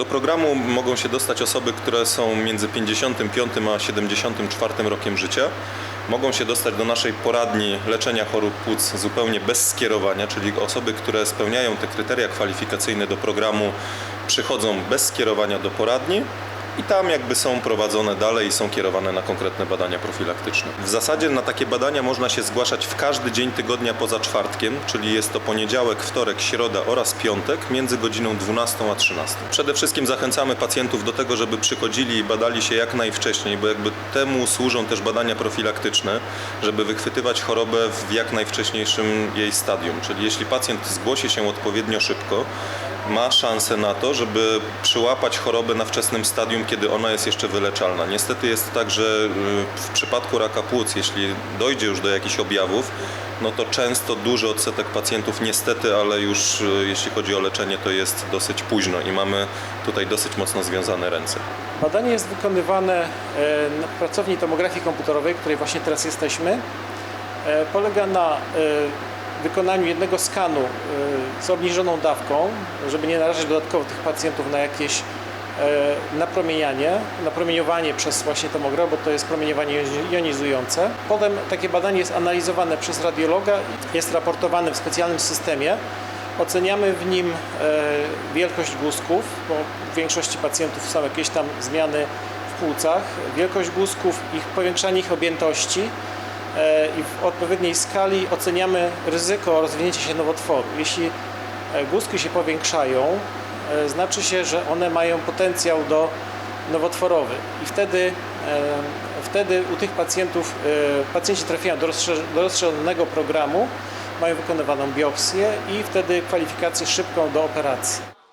Do programu mogą się dostać osoby, które są między 55 a 74 rokiem życia. Mogą się dostać do naszej poradni leczenia chorób płuc zupełnie bez skierowania, czyli osoby, które spełniają te kryteria kwalifikacyjne do programu, przychodzą bez skierowania do poradni i tam jakby są prowadzone dalej i są kierowane na konkretne badania profilaktyczne. W zasadzie na takie badania można się zgłaszać w każdy dzień tygodnia poza czwartkiem, czyli jest to poniedziałek, wtorek, środa oraz piątek między godziną 12 a 13. Przede wszystkim zachęcamy pacjentów do tego, żeby przychodzili i badali się jak najwcześniej, bo jakby temu służą też badania profilaktyczne, żeby wychwytywać chorobę w jak najwcześniejszym jej stadium. Czyli jeśli pacjent zgłosi się odpowiednio szybko, ma szansę na to, żeby przyłapać chorobę na wczesnym stadium, kiedy ona jest jeszcze wyleczalna. Niestety jest tak, że y, w przypadku raka płuc, jeśli dojdzie już do jakichś objawów, no to często duży odsetek pacjentów niestety, ale już y, jeśli chodzi o leczenie, to jest dosyć późno i mamy tutaj dosyć mocno związane ręce. Badanie jest wykonywane e, na pracowni tomografii komputerowej, w której właśnie teraz jesteśmy. E, Polega na e, wykonaniu jednego skanu e, z obniżoną dawką, żeby nie narażać dodatkowo tych pacjentów na jakieś e, napromienianie, napromieniowanie przez właśnie tomograf, bo to jest promieniowanie jonizujące. Potem takie badanie jest analizowane przez radiologa, jest raportowane w specjalnym systemie. Oceniamy w nim e, wielkość guzków, bo w większości pacjentów są jakieś tam zmiany w płucach, wielkość guzków, ich powiększanie ich objętości i w odpowiedniej skali oceniamy ryzyko rozwinięcia się nowotworu. Jeśli e, guzki się powiększają, e, znaczy się, że one mają potencjał do nowotworowy i wtedy, e, wtedy u tych pacjentów e, pacjenci trafiają do rozszerzonego programu, mają wykonywaną biopsję i wtedy kwalifikację szybką do operacji.